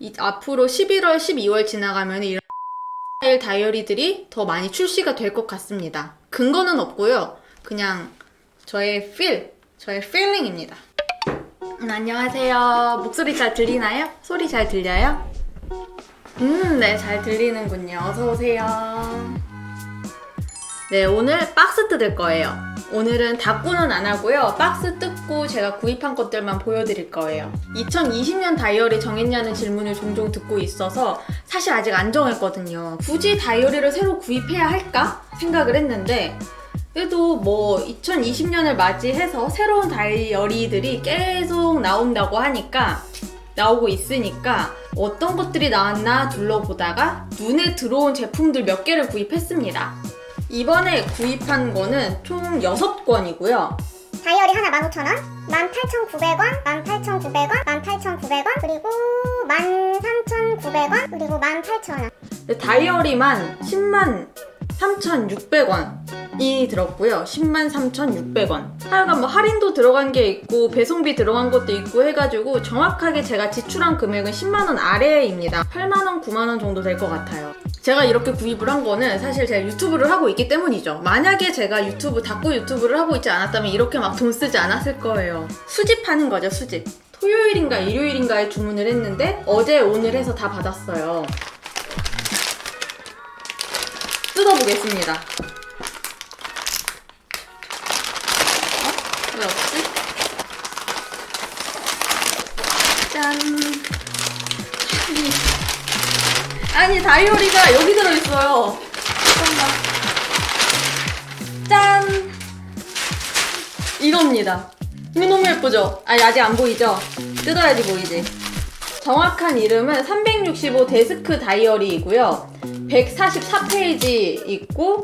이, 앞으로 11월, 12월 지나가면 이런 스타일 다이어리들이 더 많이 출시가 될 것 같습니다. 근거는 없고요. 그냥 저의 feel, 저의 feeling입니다. 음, 안녕하세요. 목소리 잘 들리나요? 소리 잘 들려요? 음, 네, 잘 들리는군요. 어서 오세요. 네, 오늘 박스 뜯을 거예요. 오늘은 닫고는 안 하고요. 박스 뜯고 제가 구입한 것들만 보여드릴 거예요. 2020년 다이어리 정했냐는 질문을 종종 듣고 있어서 사실 아직 안 정했거든요. 굳이 다이어리를 새로 구입해야 할까 생각을 했는데 그래도 뭐 2020년을 맞이해서 새로운 다이어리들이 계속 나온다고 하니까 나오고 있으니까 어떤 것들이 나왔나 둘러보다가 눈에 들어온 제품들 몇 개를 구입했습니다. 이번에 구입한 거는 총 6권이고요. 다이어리 하나 15,000원, 18,900원, 18,900원, 18,900원, 그리고 13,900원, 그리고 18,000원. 다이어리만 10만 3,600원이 들었고요. 10만 3,600원. 하여간 뭐 할인도 들어간 게 있고 배송비 들어간 것도 있고 해가지고 정확하게 제가 지출한 금액은 10만 원 아래입니다. 8만 원, 9만 원 정도 될 것 같아요. 제가 이렇게 구입을 한 거는 사실 제가 유튜브를 하고 있기 때문이죠. 만약에 제가 유튜브 닫고 유튜브를 하고 있지 않았다면 이렇게 막 돈 쓰지 않았을 거예요. 수집하는 거죠, 수집. 토요일인가 일요일인가에 주문을 했는데 어제 오늘 해서 다 받았어요. 뜯어보겠습니다. 어? 왜 없지? 짠. 이- 아니 다이어리가 여기 들어있어요. 잠깐만. 짠. 이겁니다. 너무 예쁘죠? 아니 아직 안 보이죠? 뜯어야지 보이지. 정확한 이름은 365 데스크 다이어리이고요. 144페이지 있고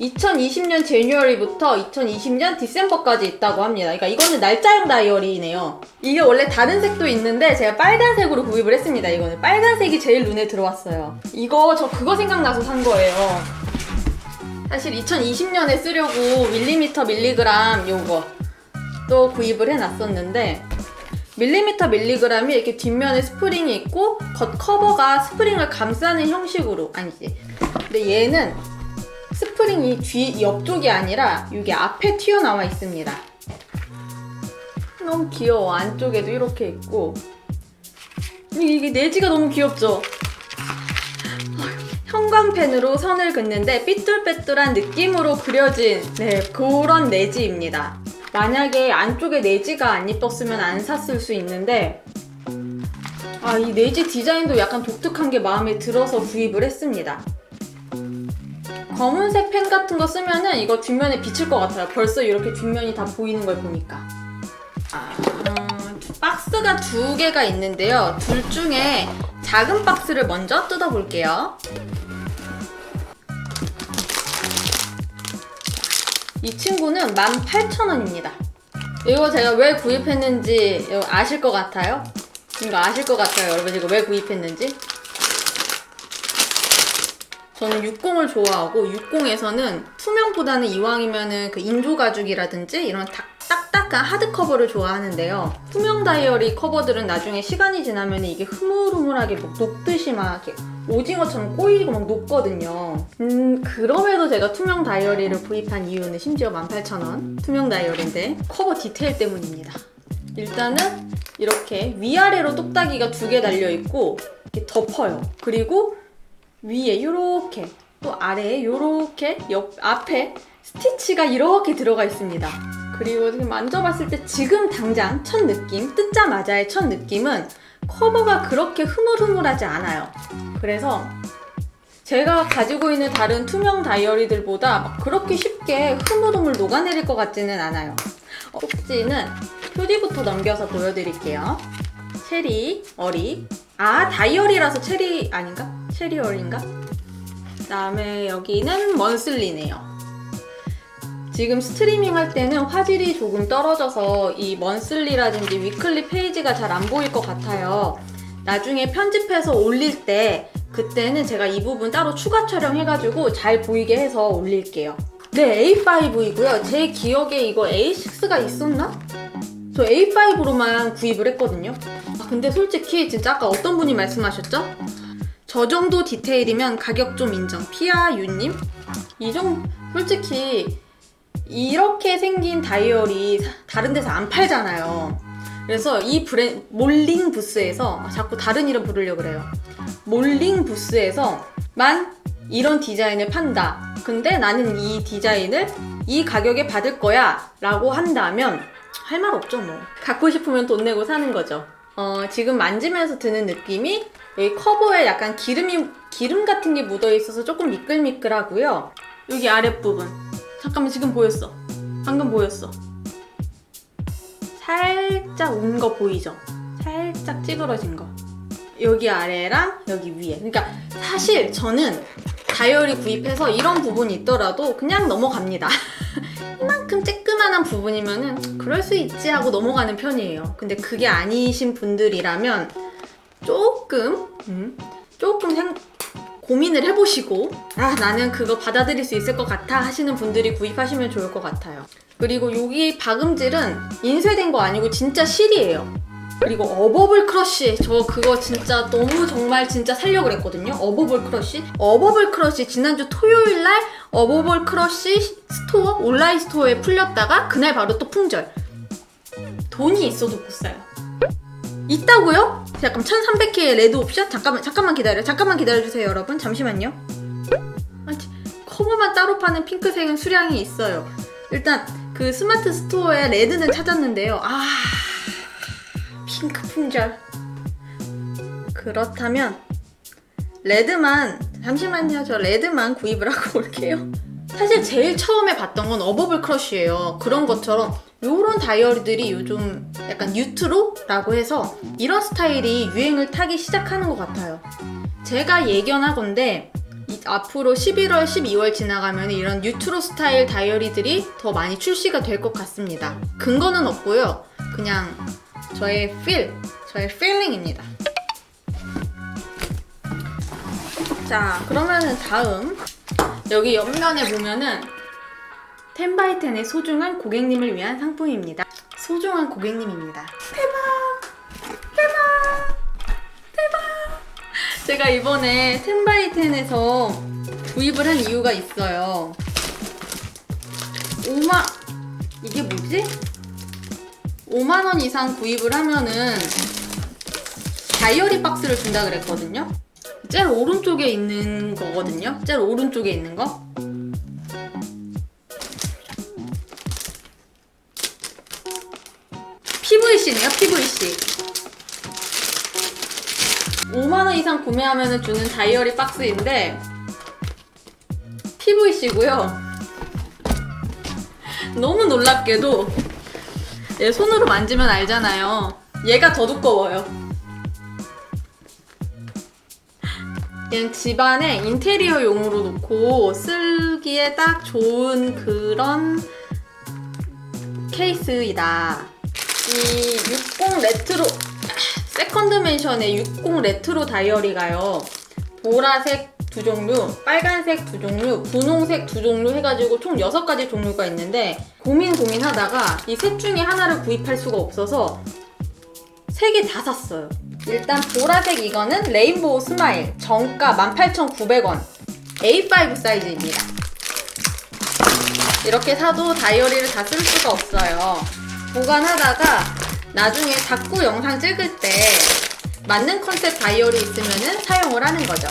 2020년 제뉴얼리부터 2020년 디셈버까지 있다고 합니다. 그러니까 이거는 날짜형 다이어리네요. 이게 원래 다른 색도 있는데 제가 빨간색으로 구입을 했습니다. 이거는 빨간색이 제일 눈에 들어왔어요. 이거 저 그거 생각나서 산 거예요. 사실 2020년에 쓰려고 밀리미터 밀리그램 요거 또 구입을 해놨었는데 밀리미터 밀리그램이 이렇게 뒷면에 스프링이 있고 겉 커버가 스프링을 감싸는 형식으로 아니지. 근데 얘는 스프링이 뒤 옆쪽이 아니라 이게 앞에 튀어나와 있습니다. 너무 귀여워. 안쪽에도 이렇게 있고. 이게, 내지가 너무 귀엽죠? 형광펜으로 선을 긋는데 삐뚤빼뚤한 느낌으로 그려진 네, 그런 내지입니다. 만약에 안쪽에 내지가 안 이뻤으면 안 샀을 수 있는데 아, 이 내지 디자인도 약간 독특한 게 마음에 들어서 구입을 했습니다. 검은색 펜 같은 거 쓰면은 이거 뒷면에 비칠 것 같아요. 벌써 이렇게 뒷면이 다 보이는 걸 보니까. 아, 음, 박스가 두 개가 있는데요. 둘 중에 작은 박스를 먼저 뜯어볼게요. 이 친구는 18,000원입니다. 이거 제가 왜 구입했는지 아실 것 같아요? 이거 아실 것 같아요, 여러분. 이거 왜 구입했는지? 저는 60을 좋아하고 60에서는 투명보다는 이왕이면은 그 인조 가죽이라든지 이런 딱, 딱딱한 하드 커버를 좋아하는데요. 투명 다이어리 커버들은 나중에 시간이 지나면 이게 흐물흐물하게 막 녹듯이 막 이렇게 오징어처럼 꼬이고 막 녹거든요. 음, 그럼에도 제가 투명 다이어리를 구입한 이유는 심지어 18,000원. 투명 다이어리인데 커버 디테일 때문입니다. 일단은 이렇게 위아래로 똑딱이가 두 개 달려있고 이렇게 덮어요. 그리고 위에 요렇게 또 아래에 요렇게 옆 앞에 스티치가 이렇게 들어가 있습니다. 그리고 지금 만져봤을 때 지금 당장 첫 느낌 뜯자마자의 첫 느낌은 커버가 그렇게 흐물흐물하지 않아요. 그래서 제가 가지고 있는 다른 투명 다이어리들보다 막 그렇게 쉽게 흐물흐물 녹아내릴 것 같지는 않아요. 어, 쪽지는 표지부터 넘겨서 보여드릴게요. 체리, 어리. 아, 다이어리라서 체리 아닌가? 체리 어리인가? 그 다음에 여기는 먼슬리네요. 지금 스트리밍 할 때는 화질이 조금 떨어져서 이 먼슬리라든지 위클리 페이지가 잘 안 보일 것 같아요. 나중에 편집해서 올릴 때 그때는 제가 이 부분 따로 추가 촬영해가지고 잘 보이게 해서 올릴게요. 네, A5이고요. 제 기억에 이거 A6가 있었나? 저 A5로만 구입을 했거든요. 아, 근데 솔직히 진짜 아까 어떤 분이 말씀하셨죠? 저 정도 디테일이면 가격 좀 인정. 피아 유님? 이 정도, 솔직히 이렇게 생긴 다이어리 사- 다른 데서 안 팔잖아요. 그래서 이 브랜 몰링 부스에서 아, 자꾸 다른 이름 부르려 그래요. 몰링 부스에서만 이런 디자인을 판다. 근데 나는 이 디자인을 이 가격에 받을 거야. 라고 한다면 할 말 없죠, 뭐. 갖고 싶으면 돈 내고 사는 거죠. 어, 지금 만지면서 드는 느낌이 여기 커버에 약간 기름이, 기름 같은 게 묻어 있어서 조금 미끌미끌하고요. 여기 아랫부분. 잠깐만, 지금 보였어. 방금 보였어. 살짝 온 거 보이죠? 살짝 찌그러진 거. 여기 아래랑 여기 위에. 그러니까 사실 저는 다이어리 구입해서 이런 부분이 있더라도 그냥 넘어갑니다. 이만큼 쬐끄만한 부분이면은 그럴 수 있지 하고 넘어가는 편이에요. 근데 그게 아니신 분들이라면 조금 음, 조금 생- 고민을 해보시고 아 나는 그거 받아들일 수 있을 것 같아 하시는 분들이 구입하시면 좋을 것 같아요. 그리고 여기 박음질은 인쇄된 거 아니고 진짜 실이에요. 그리고 어버블 크러쉬 저 그거 진짜 너무 정말 진짜 살려고 그랬거든요 어버블 크러쉬 어버블 크러쉬 지난주 토요일 날 어버블 크러쉬 스토어 온라인 스토어에 풀렸다가 그날 바로 또 품절 돈이 있어도 못 사요 있다고요? 잠깐 1300K의 레드 옵션? 잠깐만 잠깐만 기다려 잠깐만 기다려 주세요 여러분 잠시만요 아니 커버만 따로 파는 핑크색은 수량이 있어요 일단 그 스마트 스토어에 레드는 찾았는데요 아 핑크 품절. 그렇다면 레드만 잠시만요. 저 레드만 구입을 하고 올게요. 사실 제일 처음에 봤던 건 어버블 크러쉬예요. 그런 것처럼 요런 다이어리들이 요즘 약간 뉴트로라고 해서 이런 스타일이 유행을 타기 시작하는 것 같아요. 제가 예견하건데 이- 앞으로 11월, 12월 지나가면 이런 뉴트로 스타일 다이어리들이 더 많이 출시가 될 것 같습니다. 근거는 없고요. 그냥 저의 feel, 저의 feeling입니다. 자, 그러면은 다음 여기 옆면에 보면은 10바이10의 소중한 고객님을 위한 상품입니다. 소중한 고객님입니다. 대박! 대박! 대박! 제가 이번에 10바이10에서 구입을 한 이유가 있어요. 5만 이게 뭐지? 5만 원 이상 구입을 하면은 다이어리 박스를 준다 그랬거든요. 제일 오른쪽에 있는 거거든요. 제일 오른쪽에 있는 거. PVC네요, PVC. 5만 원 이상 구매하면 주는 다이어리 박스인데 PVC고요. 너무 놀랍게도 얘 손으로 만지면 알잖아요. 얘가 더 두꺼워요. 그냥 집안에 인테리어 용으로 놓고 쓰기에 딱 좋은 그런 케이스이다. 이 60 레트로 세컨드 맨션의 60 레트로 다이어리가요. 보라색 두 종류, 빨간색 두 종류, 분홍색 두 종류 해가지고 총 6가지 종류가 있는데 고민 고민하다가 이 셋 중에 하나를 구입할 수가 없어서 세 개 다 샀어요. 일단 보라색 이거는 레인보우 스마일 정가 18,900원 A5 사이즈입니다. 이렇게 사도 다이어리를 다 쓸 수가 없어요. 보관하다가 나중에 자꾸 영상 찍을 때 맞는 컨셉 다이어리 있으면 사용을 하는 거죠.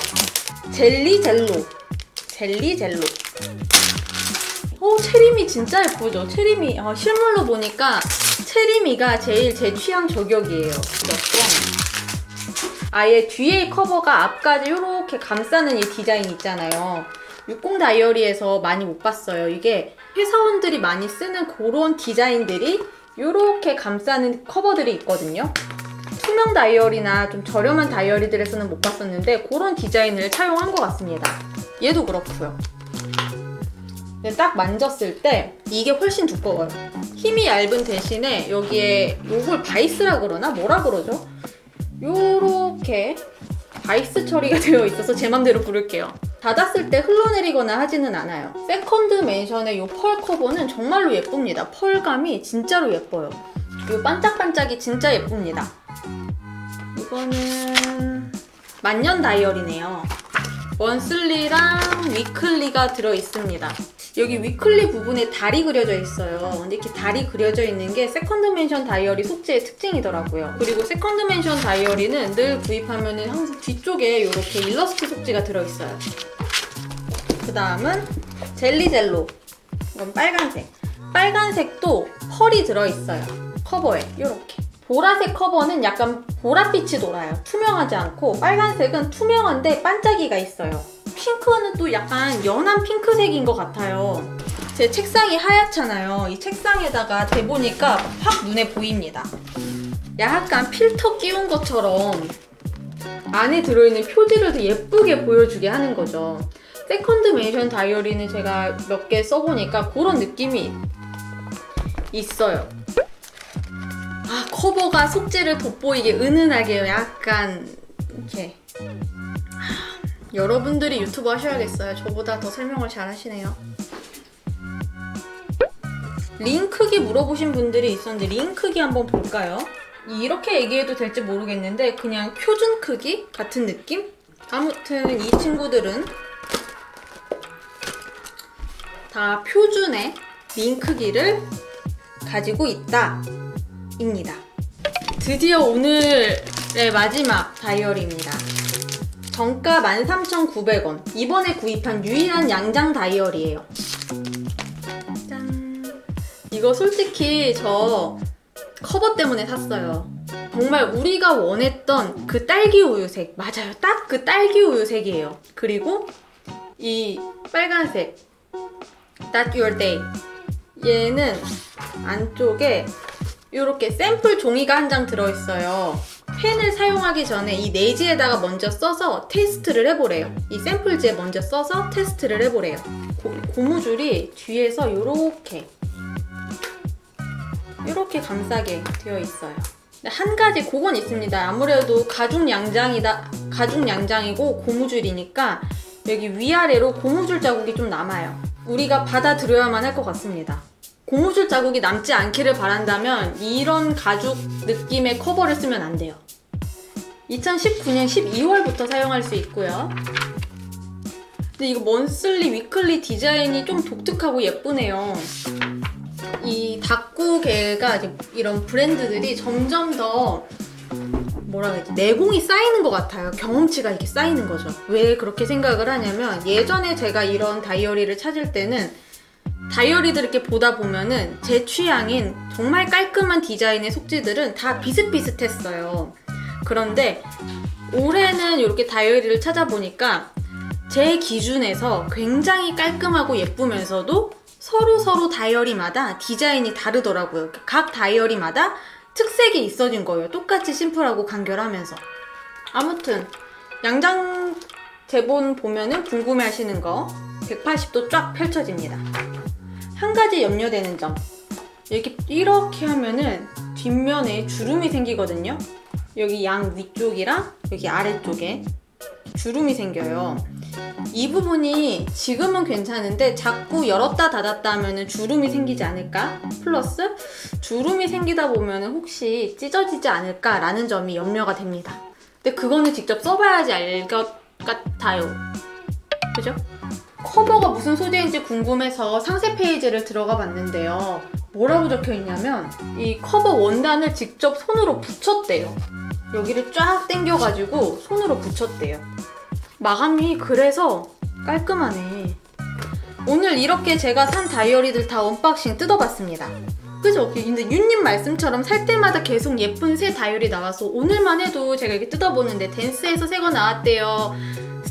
젤리 젤로. 젤리 젤로. 오, 체리미 진짜 예쁘죠? 체리미. 어, 실물로 보니까 체리미가 제일 제 취향 저격이에요. 이렇게. 아예 뒤에 커버가 앞까지 이렇게 감싸는 이 디자인 있잖아요. 60 다이어리에서 많이 못 봤어요. 이게 회사원들이 많이 쓰는 그런 디자인들이 이렇게 감싸는 커버들이 있거든요. 투명 다이어리나 좀 저렴한 다이어리들에서는 못 봤었는데 그런 디자인을 차용한 것 같습니다. 얘도 그렇고요. 근데 딱 만졌을 때 이게 훨씬 두꺼워요. 힘이 얇은 대신에 여기에 요걸 바이스라 그러나 뭐라 그러죠? 요렇게 바이스 처리가 되어 있어서 제 맘대로 부를게요. 닫았을 때 흘러내리거나 하지는 않아요. 세컨드 맨션의 요 펄 커버는 정말로 예쁩니다. 펄감이 진짜로 예뻐요. 이 반짝반짝이 진짜 예쁩니다. 이거는 만년 다이어리네요. 원슬리랑 위클리가 들어 있습니다. 여기 위클리 부분에 달이 그려져 있어요. 근데 이렇게 달이 그려져 있는 게 세컨드 맨션 다이어리 속재의 특징이더라고요. 그리고 세컨드 맨션 다이어리는 늘 구입하면은 항상 뒤쪽에 이렇게 일러스트 속지가 들어 있어요. 그 다음은 젤리젤로. 이건 빨간색. 빨간색도 펄이 들어 있어요. 커버에 이렇게. 보라색 커버는 약간 보랏빛이 돌아요. 투명하지 않고 빨간색은 투명한데 반짝이가 있어요. 핑크는 또 약간 연한 핑크색인 것 같아요. 제 책상이 하얗잖아요. 이 책상에다가 대보니까 확 눈에 보입니다. 약간 필터 끼운 것처럼 안에 들어있는 표지를 더 예쁘게 보여주게 하는 거죠. 세컨드 맨션 다이어리는 제가 몇 개 써보니까 그런 느낌이 있어요. 아, 커버가 속재를 돋보이게 은은하게 약간 이렇게 하, 여러분들이 유튜브 하셔야겠어요. 저보다 더 설명을 잘 하시네요. 링 크기 물어보신 분들이 있었는데 링 크기 한번 볼까요? 이렇게 얘기해도 될지 모르겠는데 그냥 표준 크기 같은 느낌? 아무튼 이 친구들은 다 표준의 링 크기를 가지고 있다. 입니다. 드디어 오늘의 마지막 다이어리입니다. 정가 13,900원. 이번에 구입한 유일한 양장 다이어리예요. 짠. 이거 솔직히 저 커버 때문에 샀어요. 정말 우리가 원했던 그 딸기 우유색. 맞아요. 딱 그 딸기 우유색이에요. 그리고 이 빨간색. That Your Day. 얘는 안쪽에 이렇게 샘플 종이가 한 장 들어있어요. 펜을 사용하기 전에 이 네지에다가 먼저 써서 테스트를 해보래요. 이 샘플지에 먼저 써서 테스트를 해보래요. 고, 고무줄이 뒤에서 이렇게 이렇게 감싸게 되어 있어요. 한 가지 그건 있습니다. 아무래도 가죽 양장이다 가죽 양장이고 고무줄이니까 여기 위아래로 고무줄 자국이 좀 남아요. 우리가 받아들여야만 할 것 같습니다. 고무줄 자국이 남지 않기를 바란다면 이런 가죽 느낌의 커버를 쓰면 안 돼요. 2019년 12월부터 사용할 수 있고요. 근데 이거 먼슬리 위클리 디자인이 좀 독특하고 예쁘네요. 이 이제 이런 브랜드들이 점점 더 뭐라 그러지 내공이 쌓이는 것 같아요. 경험치가 이렇게 쌓이는 거죠. 왜 그렇게 생각을 하냐면 예전에 제가 이런 다이어리를 찾을 때는 다이어리들 이렇게 보다 보면은 제 취향인 정말 깔끔한 디자인의 속지들은 다 비슷비슷했어요. 그런데 올해는 이렇게 다이어리를 찾아보니까 제 기준에서 굉장히 깔끔하고 예쁘면서도 서로 서로 다이어리마다 디자인이 다르더라고요. 각 다이어리마다 특색이 있어진 거예요. 똑같이 심플하고 간결하면서. 아무튼 양장 대본 보면은 궁금해하시는 거 180도 쫙 펼쳐집니다. 한 가지 염려되는 점. 이렇게 이렇게 하면은 뒷면에 주름이 생기거든요. 여기 양 위쪽이랑 여기 아래쪽에 주름이 생겨요. 이 부분이 지금은 괜찮은데 자꾸 열었다 닫았다 하면은 주름이 생기지 않을까? 플러스 주름이 생기다 보면은 혹시 찢어지지 않을까 라는 점이 염려가 됩니다. 근데 그거는 직접 써봐야지 알 것 같아요. 그죠? 커버가 무슨 소재인지 궁금해서 상세 페이지를 들어가 봤는데요. 뭐라고 적혀 있냐면 이 커버 원단을 직접 손으로 붙였대요. 여기를 쫙 당겨가지고 손으로 붙였대요. 마감이 그래서 깔끔하네. 오늘 이렇게 제가 산 다이어리들 다 언박싱 뜯어봤습니다. 그죠? 근데 윤님 말씀처럼 살 때마다 계속 예쁜 새 다이어리 나와서 오늘만 해도 제가 이렇게 뜯어보는데 댄스에서 새거 나왔대요.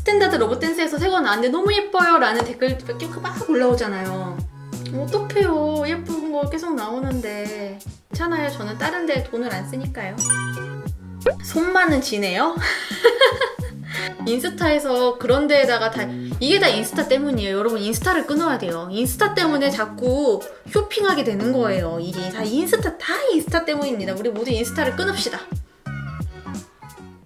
스탠다드 로봇 댄스에서 새거 나왔는데 너무 예뻐요 라는 댓글이 막 올라오잖아요. 어떡해요. 예쁜 거 계속 나오는데. 괜찮아요. 저는 다른 데 돈을 안 쓰니까요. 손만은 지네요? 인스타에서 그런 데에다가 다 이게 다 인스타 때문이에요. 여러분 인스타를 끊어야 돼요. 인스타 때문에 자꾸 쇼핑하게 되는 거예요. 이게 다 인스타 다 인스타 때문입니다. 우리 모두 인스타를 끊읍시다.